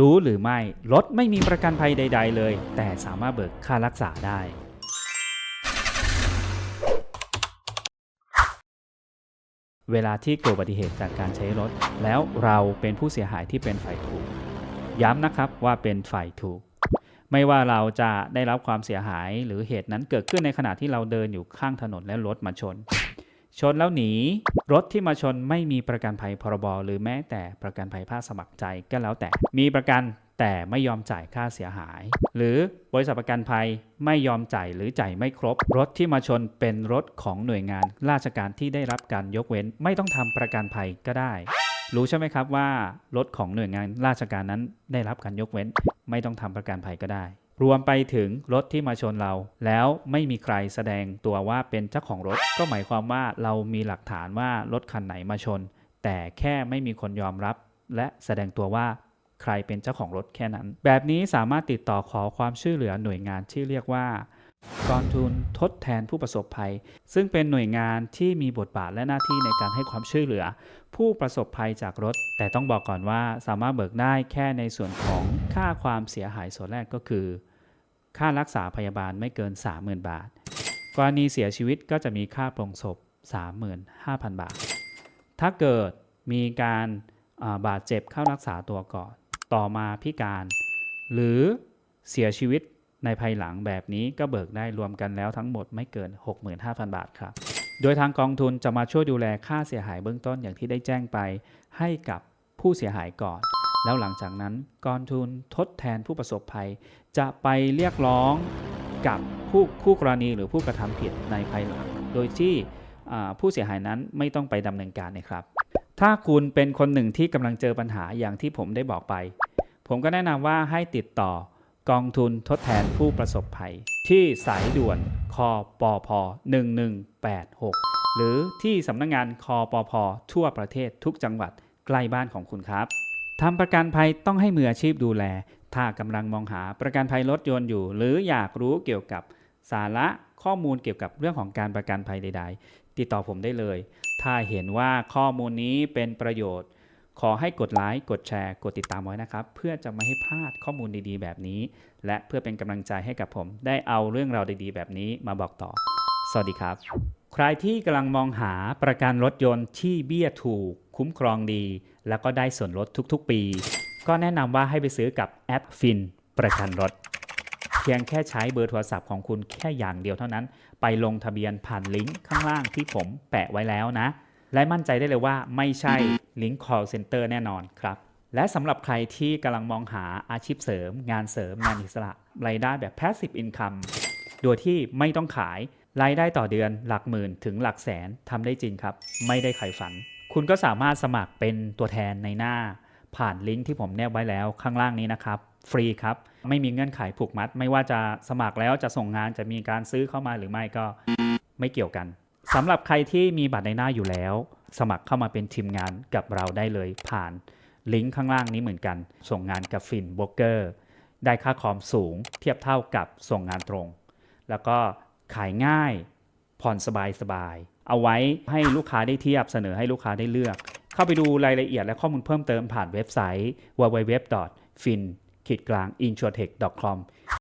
รู้หรือไม่ รถไม่มีประกันภัยใด ๆ เลย แต่สามารถเบิกค่ารักษาได้ เวลาที่เกิดอุบัติเหตุจากการใช้รถ แล้วเราเป็นผู้เสียหายที่เป็นฝ่ายถูก ย้ำนะครับว่าเป็นฝ่ายถูก ไม่ว่าเราจะได้รับความเสียหายหรือเหตุนั้นเกิดขึ้นในขณะที่เราเดินอยู่ข้างถนนและรถมาชน ชนแล้วหนี รถที่มาชนไม่มีประกันภัยพรบหรือแม้แต่ประกันภัยภาคสมัครใจก็แล้วแต่ มีประกันแต่ไม่ยอมจ่ายค่าเสียหาย หรือบริษัทประกันภัยไม่ยอมจ่ายหรือจ่ายไม่ครบ รถที่มาชนเป็นรถของหน่วยงานราชการที่ได้รับการยกเว้น ไม่ต้องทำประกันภัยก็ได้ รู้ใช่ไหมครับว่ารถของหน่วยงานราชการนั้นได้รับการยกเว้น ไม่ต้องทำประกันภัยก็ได้ รวมไปถึงรถที่มาชนเรา แล้วไม่มีใครแสดงตัวว่าเป็นเจ้าของรถ ก็หมายความว่าเรามีหลักฐานว่ารถคันไหนมาชน แต่แค่ไม่มีคนยอมรับ และแสดงตัวว่าใครเป็นเจ้าของรถแค่นั้น แบบนี้สามารถติดต่อขอความช่วยเหลือหน่วยงานที่เรียกว่ากองทุนทดแทนผู้ประสบภัย ซึ่งเป็นหน่วยงานที่มีบทบาทและหน้าที่ในการให้ความช่วยเหลือ ผู้ประสบภัยจากรถ แต่ต้องบอกก่อนว่าสามารถเบิกได้แค่ในส่วนของค่าความเสียหายส่วนแรกก็คือ ค่ารักษาพยาบาลไม่เกิน 30,000 บาท กรณีเสียชีวิตก็จะมีค่าปลงศพ 35,000 บาท ถ้าเกิดมีการาบาดเจ็บเข้ารักษาตัวก่อน ต่อมาพิการ หรือเสียชีวิตในภายหลังแบบนี้ก็เบิกได้รวมกันแล้วทั้งหมดไม่เกิน 65,000 บาทครับ โดยทางกองทุนจะมาช่วยดูแลค่าเสียหายเบื้องต้นอย่างที่ได้แจ้งไป ให้กับผู้เสียหายก่อน แล้วหลังจากนั้นกองทุนทดแทนผู้ประสบภัย จะไปเรียกร้องกับผู้คู่กรณีหรือผู้กระทำผิดในภายหลัง โดยที่ผู้เสียหายนั้นไม่ต้องไปดำเนินการนะครับ ถ้าคุณเป็นคนหนึ่งที่กำลังเจอปัญหาอย่างที่ผมได้บอกไป ผมก็แนะนำว่าให้ติดต่อกองทุนทดแทนผู้ประสบภัย ที่สายด่วนคอปอพ1186 หรือที่สำนักงงานคอปอพทั่วประเทศทุกจังหวัดใกล้บ้านของคุณครับทำประกันภัยต้องให้มืออาชีพดูแล ถ้ากำลังมองหาประกันภัยรถยนต์อยู่ หรืออยากรู้เกี่ยวกับสาระข้อมูลเกี่ยวกับเรื่องของการประกันภัยใด ๆ ติดต่อผมได้เลย ถ้าเห็นว่าข้อมูลนี้เป็นประโยชน์ ขอให้กดไลค์ กดแชร์ กดติดตามไว้นะครับ เพื่อจะไม่ให้พลาดข้อมูลดีๆ แบบนี้ และเพื่อเป็นกำลังใจให้กับผม ได้เอาเรื่องราวดีๆ แบบนี้มาบอกต่อ สวัสดีครับ ใครที่กำลังมองหาประกันรถยนต์ที่เบี้ยถูก คุ้มครองดี แล้วก็ได้ส่วนลดทุกๆ ปี ก็แนะนำว่าให้ไปซื้อกับแอปฟินประกันรถ เพียงแค่ใช้เบอร์โทรศัพท์ของคุณแค่อย่างเดียวเท่านั้น ไปลงทะเบียนผ่านลิงก์ข้างล่างที่ผมแปะไว้แล้วนะ และมั่นใจได้เลยว่าไม่ใช่ลิงก์ call center แน่นอนครับ และสำหรับใครที่กำลังมองหาอาชีพเสริม งานเสริมงานอิสระรายได้แบบ passive income โดยที่ไม่ต้องขายรายได้ต่อเดือนหลักหมื่นถึงหลักแสนทำได้จริงครับ ไม่ได้ไขฝัน คุณก็สามารถสมัครเป็นตัวแทนในหน้า ผ่านลิงก์ที่ผมแนบไว้แล้วข้างล่างนี้นะครับ ฟรีครับ ไม่มีเงื่อนไขผูกมัด ไม่ว่าจะสมัครแล้วจะส่งงานจะมีการซื้อเข้ามาหรือไม่ก็ไม่เกี่ยวกัน สำหรับใครที่มีบัตรในหน้าอยู่แล้ว สมัครเข้ามาเป็นทีมงานกับเราได้เลยผ่านลิงก์ข้างล่างนี้เหมือนกัน ส่งงานกับฟินโบรกเกอร์ได้ค่าคอมสูง เทียบเท่ากับส่งงานตรง แล้วก็ขายง่ายผ่อนสบายสบาย เอาไว้ให้ลูกค้าได้เทียบเสนอให้ลูกค้าได้เลือก เข้าไปดูรายละเอียดและข้อมูลเพิ่มเติมผ่านเว็บไซต์ www.fin-insurtech.com